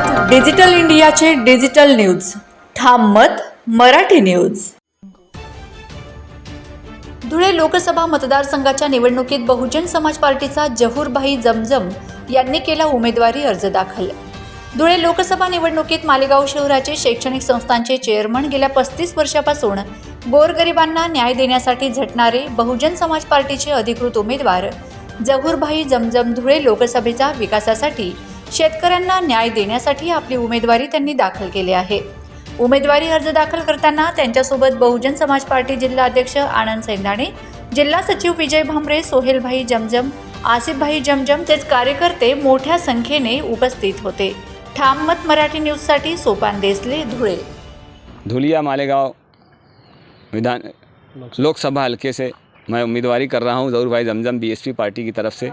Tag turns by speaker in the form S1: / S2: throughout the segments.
S1: आहात डिजिटल इंडियाचे digital news. ठाम मत मराठी न्यूज. धुळे लोकसभा मतदारसंघाच्या निवडणुकीत बहुजन समाज पार्टीचा जहूरभाई जमजम यांनी केला उमेदवारी अर्ज दाखल. धुळे लोकसभा निवडणुकीत मालेगाव शहराचे शैक्षणिक संस्थांचे चेअरमन गेल्या पस्तीस वर्षापासून गोरगरिबांना न्याय देण्यासाठी झटणारे बहुजन समाज पार्टीचे अधिकृत उमेदवार जहूरभाई जमजम धुळे लोकसभेचा विकासासाठी शेतकऱ्यांना न्याय देण्यासाठी आपली उमेदवारी त्यांनी दाखल केली आहे. उमेदवारी अर्ज दाखल करताना त्यांच्यासोबत बहुजन समाज पार्टी जिल्हा अध्यक्ष आनंद सैंदाणे जिल्हा सचिव विजय भांबरे सोहेलभाई जमजम आसिफभाई जमजम तेच कार्यकर्ते मोठ्या संख्येने उपस्थित होते. ठाम मत मराठी न्यूजसाठी सोपान देसले धुळे.
S2: धुलिया मालेगांव विधान लोकसभा. हल्के से मैं उम्मीदवारी कर रहा हूं ज़रूर भाई जमजम बीएसपी पार्टी की तरफ से।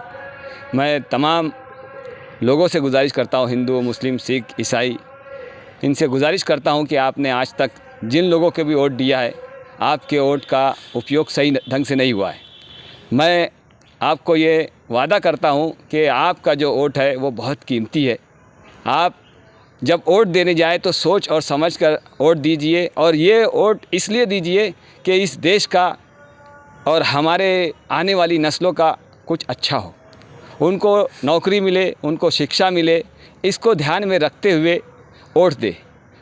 S2: मैं तमाम लोगों से गुजारिश करता हूँ, हिंदू, मुस्लिम, सिख, ईसाई, इनसे गुजारिश करता हूँ कि आपने आज तक जिन लोगों को भी वोट दिया है, आपके वोट का उपयोग सही ढंग से नहीं हुआ है। मैं आपको ये वादा करता हूँ कि आपका जो वोट है, वो बहुत कीमती है। आप जब वोट देने जाए तो सोच और समझ कर वोट दीजिए और ये वोट इसलिए दीजिए कि इस देश का और हमारे आने वाली नस्लों का कुछ अच्छा हो। उनको नौकरी मिले, उनको शिक्षा मिले, इसको ध्यान में रखते हुए वोट दे।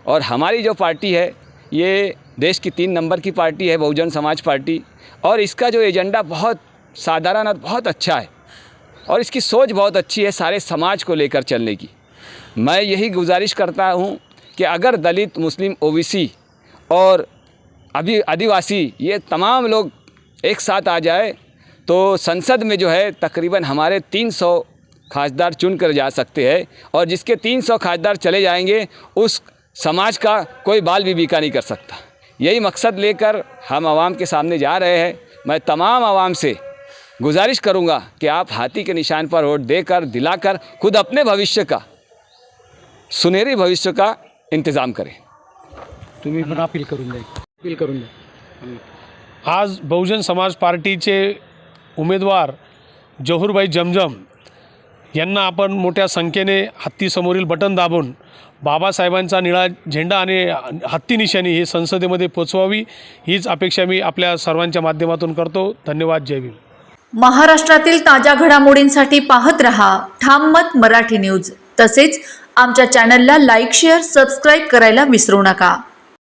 S2: और हमारी जो पार्टी है, ये देश की तीन नंबर की पार्टी है, बहुजन समाज पार्टी। और इसका जो एजेंडा बहुत साधारण और बहुत अच्छा है। और इसकी सोच बहुत अच्छी है सारे समाज को लेकर चलने की। मैं यही गुजारिश करता हूँ कि अगर दलित, मुस्लिम, ओबीसी और अभी आदिवासी, ये तमाम लोग एक साथ आ जाए तो संसद में जो है तकरीबन हमारे 300 खासदार चुन कर जा सकते हैं और जिसके 300 खासदार चले जाएँगे उस समाज का कोई बाल भी बीका नहीं कर सकता। यही मकसद लेकर हम आवाम के सामने जा रहे हैं। मैं तमाम आवाम से गुजारिश करूँगा कि आप हाथी के निशान पर वोट देकर दिलाकर खुद अपने भविष्य का सुनहरी भविष्य का इंतज़ाम करें।
S3: तुम्ही पण अपील करून द्या अपील करून द्या. आज बहुजन समाज पार्टी पार्टीचे उमेदवार जहूरबाई जमजम यांना आपण मोठ्या संख्येने हत्तीसमोरील बटन दाबून बाबासाहेबांचा निळा झेंडा आणि हत्ती निशाणी हे संसदेमध्ये पोचवावी हीच अपेक्षा मी आपल्या सर्वांच्या माध्यमातून करतो. धन्यवाद. जय भीम.
S1: महाराष्ट्रातील ताज्या घडामोडींसाठी पाहत रहा ठाम मत मराठी न्यूज. तसेच आमच्या चॅनलला लाईक शेअर सबस्क्राईब करायला विसरू नका.